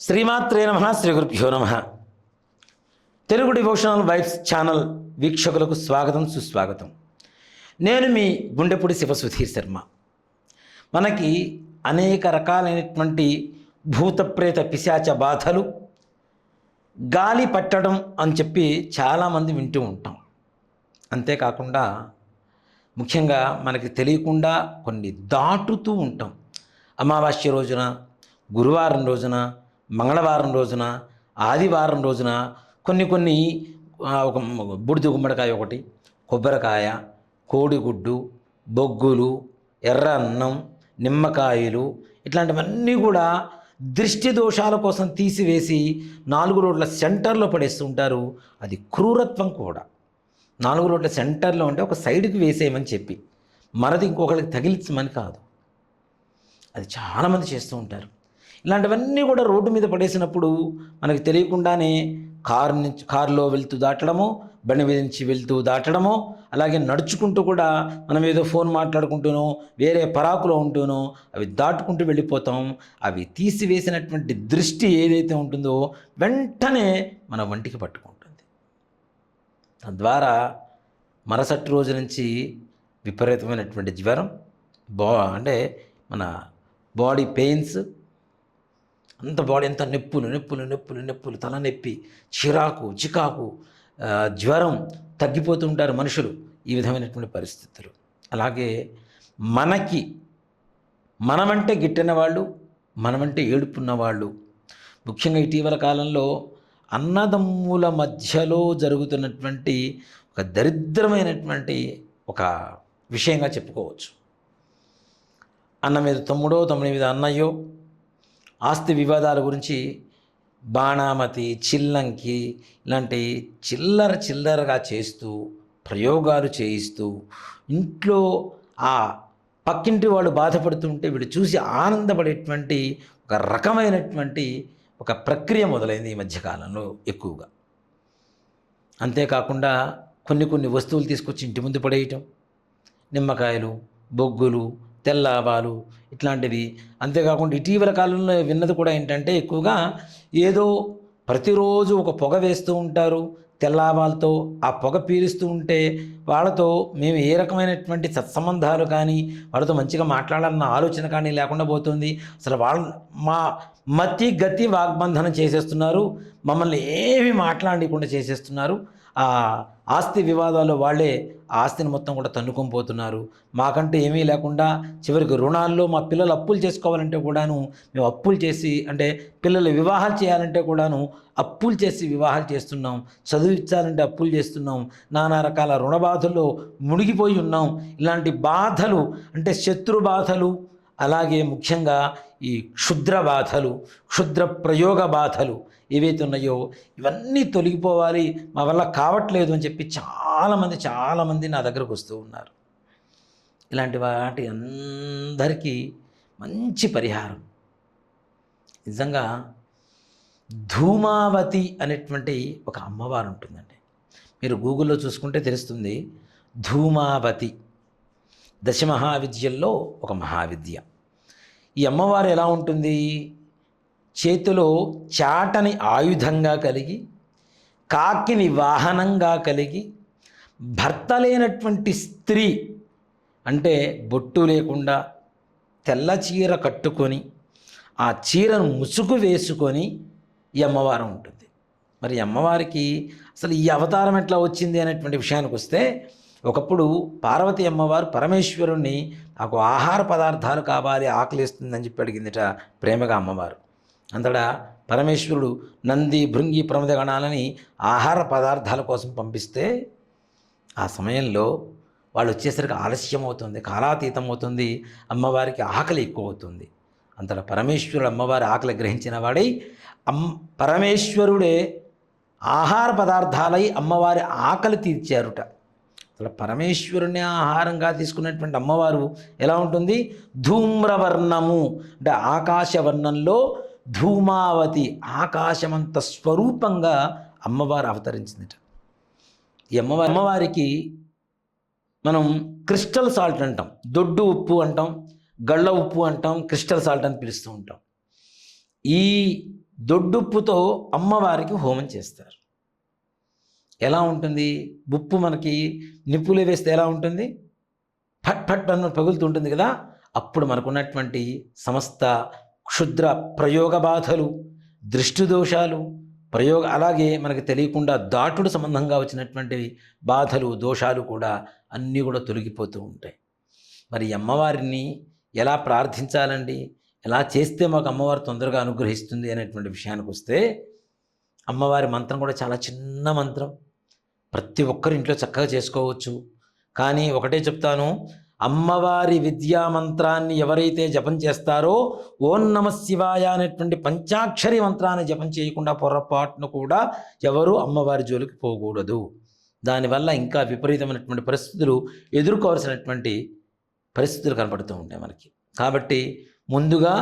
శ్రీమాత్రే నమ శ్రీ గురుభ్యో నమ. తెలుగు డివోషనల్ వైఫ్స్ ఛానల్ వీక్షకులకు స్వాగతం సుస్వాగతం. నేను మీ గుండెపూడి శివసుధీర్ శర్మ. మనకి అనేక రకాలైనటువంటి భూతప్రేత పిశాచ బాధలు గాలి పట్టడం అని చెప్పి చాలామంది వింటూ ఉంటాం. అంతేకాకుండా ముఖ్యంగా మనకి తెలియకుండా కొన్ని దాటుతూ ఉంటాం. అమావాస్య రోజున గురువారం రోజున మంగళవారం రోజున ఆదివారం రోజున కొన్ని కొన్ని ఒక బుడిద గుమ్మడికాయ ఒకటి కొబ్బరికాయ కోడిగుడ్డు బొగ్గులు ఎర్ర అన్నం నిమ్మకాయలు ఇట్లాంటివన్నీ కూడా దృష్టి దోషాల కోసం తీసివేసి నాలుగు రోడ్ల సెంటర్లో పడేస్తుంటారు అది క్రూరత్వం కూడా. నాలుగు రోడ్ల సెంటర్లో ఉంటే ఒక సైడ్కి వేసేయమని చెప్పి. మనది ఇంకొకరికి తగిలించమని కాదు. అది చాలామంది చేస్తూ ఉంటారు. ఇలాంటివన్నీ కూడా రోడ్డు మీద పడేసినప్పుడు మనకు తెలియకుండానే కారు నుంచి కారులో వెళ్తూ దాటడము బండి మీద నుంచి వెళ్తూ దాటడము అలాగే నడుచుకుంటూ కూడా మనం ఏదో ఫోన్ మాట్లాడుకుంటూనో వేరే పరాకులో ఉంటూనో అవి దాటుకుంటూ వెళ్ళిపోతాం. అవి తీసివేసినటువంటి దృష్టి ఏదైతే ఉంటుందో వెంటనే మన వంటికి పట్టుకుంటుంది. తద్వారా మరుసటి రోజు నుంచి విపరీతమైనటువంటి జ్వరం బా అంటే మన బాడీ పెయిన్స్ అంత బాడీ అంత నొప్పులు నొప్పులు నొప్పులు నొప్పులు తలనొప్పి చిరాకు చికాకు జ్వరం తగ్గిపోతూ ఉంటారు మనుషులు ఈ విధమైనటువంటి పరిస్థితులు. అలాగే మనకి మనమంటే గిట్టిన వాళ్ళు మనమంటే ఏడుపున్న వాళ్ళు. ముఖ్యంగా ఇటీవల కాలంలో అన్నదమ్ముల మధ్యలో జరుగుతున్నటువంటి ఒక దరిద్రమైనటువంటి ఒక విషయంగా చెప్పుకోవచ్చు. అన్న మీద తమ్ముడో తమ్ముడి మీద అన్నయ్యో ఆస్తి వివాదాల గురించి బాణామతి చిల్లంకి ఇలాంటి చిల్లర చిల్లరగా చేస్తూ ప్రయోగాలు చేయిస్తూ ఇంట్లో ఆ పక్కింటి వాళ్ళు బాధపడుతుంటే వీడు చూసి ఆనందపడేటువంటి ఒక రకమైనటువంటి ఒక ప్రక్రియ మొదలైంది ఈ మధ్యకాలంలో ఎక్కువగా. అంతేకాకుండా కొన్ని కొన్ని వస్తువులు తీసుకొచ్చి ఇంటి ముందు పడేయటం నిమ్మకాయలు బొగ్గులు తెల్ల ఆవాలు ఇట్లాంటివి. అంతేకాకుండా ఇటీవల కాలంలో విన్నది కూడా ఏంటంటే ఎక్కువగా ఏదో ప్రతిరోజు ఒక పొగ వేస్తూ ఉంటారు తెల్లావాలతో ఆ పొగ పీలుస్తూ ఉంటే వాళ్ళతో మేము ఏ రకమైనటువంటి సత్సంబంధాలు కానీ వాళ్ళతో మంచిగా మాట్లాడాలన్న ఆలోచన కానీ లేకుండా పోతుంది. అసలు వాళ్ళ మా మతి గతి వాగ్బంధనం చేసేస్తున్నారు. మమ్మల్ని ఏమి మాట్లాడకుండా చేసేస్తున్నారు. ఆ ఆస్తి వివాదాల్లో వాళ్ళే ఆస్తిని మొత్తం కూడా తన్నుకొని పోతున్నారు. మాకంటే ఏమీ లేకుండా చివరికి రుణాల్లో మా పిల్లలు అప్పులు చేసుకోవాలంటే కూడాను మేము అప్పులు చేసి అంటే పిల్లలు వివాహాలు చేయాలంటే కూడాను అప్పులు చేసి వివాహాలు చేస్తున్నాం. చదివించాలంటే అప్పులు చేస్తున్నాం. నానా రకాల రుణ బాధల్లో మునిగిపోయి ఉన్నాం. ఇలాంటి బాధలు అంటే శత్రు బాధలు అలాగే ముఖ్యంగా ఈ క్షుద్ర బాధలు క్షుద్ర ప్రయోగ బాధలు ఏవైతే ఉన్నాయో ఇవన్నీ తొలగిపోవాలి మా వల్ల కావట్లేదు అని చెప్పి చాలామంది చాలామంది నా దగ్గరకు వస్తూ ఉన్నారు. ఇలాంటి వాటి అందరికీ మంచి పరిహారం. నిజంగా ధూమావతి అనేటువంటి ఒక అమ్మవారు ఉంటుందండి. మీరు గూగుల్లో చూసుకుంటే తెలుస్తుంది ధూమావతి. దశ మహావిద్యల్లో ఒక మహావిద్య. ఈ అమ్మవారు ఎలా ఉంటుంది? చేతిలో చాటని ఆయుధంగా కలిగి కాకిని వాహనంగా కలిగి భర్త లేనటువంటి స్త్రీ అంటే బొట్టు లేకుండా తెల్ల చీర కట్టుకొని ఆ చీరను ముసుగు వేసుకొని ఈ అమ్మవారు ఉంటుంది. మరి అమ్మవారికి అసలు ఈ అవతారం ఎట్లా వచ్చింది అనేటువంటి విషయానికి వస్తే ఒకప్పుడు పార్వతి అమ్మవారు పరమేశ్వరుణ్ణి నాకు ఆహార పదార్థాలు కావాలి ఆకలిస్తుందని చెప్పి అడిగిందిట ప్రేమగా అమ్మవారు. అంతటా పరమేశ్వరుడు నంది భృంగి ప్రమద గణాలని ఆహార పదార్థాల కోసం పంపిస్తే ఆ సమయంలో వాళ్ళు వచ్చేసరికి ఆలస్యం అవుతుంది కాలాతీతం అవుతుంది అమ్మవారికి ఆకలి ఎక్కువ అవుతుంది అంతటా పరమేశ్వరుడు అమ్మవారి ఆకలి గ్రహించిన వాడై అమ్ పరమేశ్వరుడే ఆహార పదార్థాలై అమ్మవారి ఆకలి తీర్చారుట. అసలు పరమేశ్వరుని ఆహారంగా తీసుకున్నటువంటి అమ్మవారు ఎలా ఉంటుంది? ధూమ్రవర్ణము. అంటే ఆకాశవర్ణంలో ధూమావతి ఆకాశమంత స్వరూపంగా అమ్మవారు అవతరించిందిట. ఈ అమ్మవారి అమ్మవారికి మనం క్రిస్టల్ సాల్ట్ అంటాం. దొడ్డు ఉప్పు అంటాం గళ్ళ ఉప్పు అంటాం క్రిస్టల్ సాల్ట్ అని పిలుస్తూ ఉంటాం. ఈ దొడ్డుప్పుతో అమ్మవారికి హోమం చేస్తారు. ఎలా ఉంటుంది? ఉప్పు మనకి నిప్పులు వేస్తే ఎలా ఉంటుంది? ఫట్ ఫట్ అన్న పగులుతుంటుంది కదా. అప్పుడు మనకున్నటువంటి సమస్త క్షుద్ర ప్రయోగ బాధలు దృష్టి దోషాలు ప్రయోగ అలాగే మనకు తెలియకుండా దాటుడు సంబంధంగా వచ్చినటువంటి బాధలు దోషాలు కూడా అన్నీ కూడా తొలగిపోతూ ఉంటాయి. మరి అమ్మవారిని ఎలా ప్రార్థించాలండి? ఎలా చేస్తే మాకు అమ్మవారు తొందరగా అనుగ్రహిస్తుంది అనేటువంటి విషయానికి వస్తే అమ్మవారి మంత్రం కూడా చాలా చిన్న మంత్రం. ప్రతి ఒక్కరి ఇంట్లో చక్కగా చేసుకోవచ్చు. కానీ ఒకటే చెప్తాను అమ్మవారి విద్యా మంత్రాన్ని ఎవరైతే జపం చేస్తారో ఓం నమ శివాయ అనేటువంటి పంచాక్షరి మంత్రాన్ని జపం చేయకుండా పొరపాటును కూడా ఎవరు అమ్మవారి జోలికి పోకూడదు. దానివల్ల ఇంకా విపరీతమైనటువంటి పరిస్థితులు ఎదుర్కోవాల్సినటువంటి పరిస్థితులు కనపడుతూ ఉంటాయి మనకి. కాబట్టి ముందుగా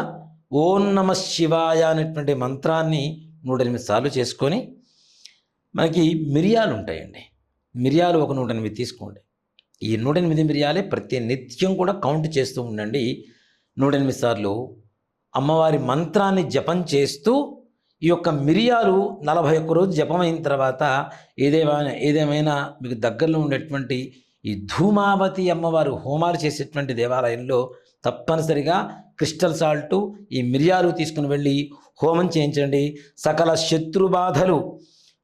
ఓం నమ శివాయ అనేటువంటి మంత్రాన్ని నూట ఎనిమిది సార్లు చేసుకొని మనకి మిరియాలు ఉంటాయండి. మిరియాలు ఒక నూట ఎనిమిది తీసుకోండి. ఈ నూట ఎనిమిది మిరియాలే ప్రతి నిత్యం కూడా కౌంట్ చేస్తూ ఉండండి. నూట ఎనిమిది సార్లు అమ్మవారి మంత్రాన్ని జపం చేస్తూ ఈ యొక్క మిరియాలు నలభై ఒక్క రోజు జపమైన తర్వాత ఏదేమైనా ఏదేమైనా మీకు దగ్గరలో ఉండేటువంటి ఈ ధూమావతి అమ్మవారు హోమాలు చేసేటువంటి దేవాలయంలో తప్పనిసరిగా క్రిస్టల్ సాల్టు ఈ మిరియాలు తీసుకుని వెళ్ళి హోమం చేయించండి. సకల శత్రు బాధలు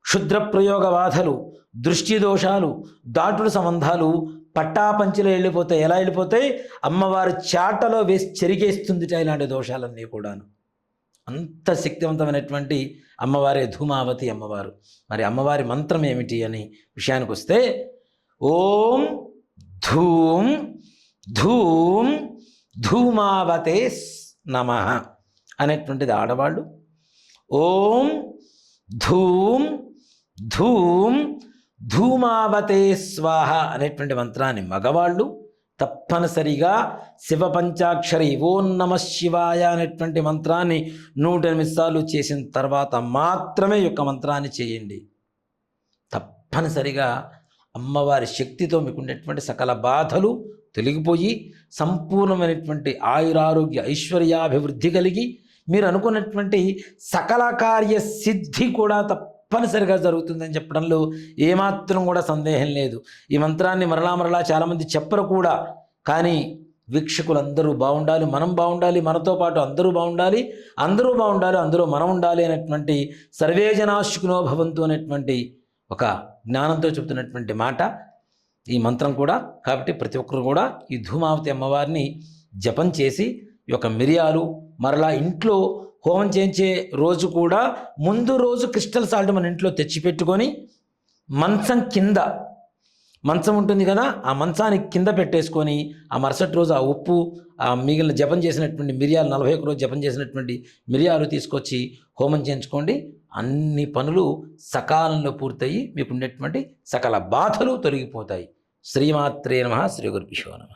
క్షుద్ర ప్రయోగ బాధలు దృష్టి దోషాలు దాటుడు సంబంధాలు పట్టాపంచిలో వెళ్ళిపోతాయి. ఎలా వెళ్ళిపోతాయి? అమ్మవారు చాటలో వేసి చెరిగేస్తుంది ఇలాంటి దోషాలన్నీ కూడాను. అంత శక్తివంతమైనటువంటి అమ్మవారే ధూమావతి అమ్మవారు. మరి అమ్మవారి మంత్రం ఏమిటి అని విషయానికి వస్తే ఓం ధూమ్ ధూమ్ ధూమావతే నమ అనేటువంటిది ఆడవాళ్ళు. ఓం ధూమ్ ధూమ్ ధూమావతే స్వాహ అనేటువంటి మంత్రాన్ని మగవాళ్ళు తప్పనిసరిగా శివ పంచాక్షరి ఓం నమ శివాయ అనేటువంటి మంత్రాన్ని నూట ఎనిమిది సార్లు చేసిన తర్వాత మాత్రమే యొక్క మంత్రాన్ని చేయండి. తప్పనిసరిగా అమ్మవారి శక్తితో మీకు ఉండేటువంటి సకల బాధలు తొలగిపోయి సంపూర్ణమైనటువంటి ఆయురారోగ్య ఐశ్వర్యాభివృద్ధి కలిగి మీరు అనుకున్నటువంటి సకల కార్య సిద్ధి కూడా తప్ప తప్పనిసరిగా జరుగుతుందని చెప్పడంలో ఏమాత్రం కూడా సందేహం లేదు. ఈ మంత్రాన్ని మరలా మరలా చాలామంది చెప్పరు కూడా. కానీ వీక్షకులందరూ బాగుండాలి మనం బాగుండాలి మనతో పాటు అందరూ బాగుండాలి అందరూ బాగుండాలి అందరూ మనం ఉండాలి అనేటువంటి సర్వేజనాశుకునో భవంతు అనేటువంటి ఒక జ్ఞానంతో చెబుతున్నటువంటి మాట. ఈ మంత్రం కూడా కాబట్టి ప్రతి ఒక్కరు కూడా ఈ ధూమావతి అమ్మవారిని జపం చేసి ఈ యొక్క మిరియాలు మరలా ఇంట్లో హోమం చేయించే రోజు కూడా ముందు రోజు క్రిస్టల్ సాల్ట్ మన ఇంట్లో తెచ్చిపెట్టుకొని మంచం కింద మంచం ఉంటుంది కదా ఆ మంచానికి కింద పెట్టేసుకొని ఆ మరుసటి రోజు ఆ ఉప్పు ఆ మిగిలిన జపం చేసినటువంటి మిరియాలు నలభై ఒక్క రోజు జపం చేసినటువంటి మిరియాలు తీసుకొచ్చి హోమం చేయించుకోండి. అన్ని పనులు సకాలంలో పూర్తయి మీకు ఉండేటువంటి సకల బాధలు తొలగిపోతాయి. శ్రీమాత్రే నమ శ్రీ గురుభ్యో నమ.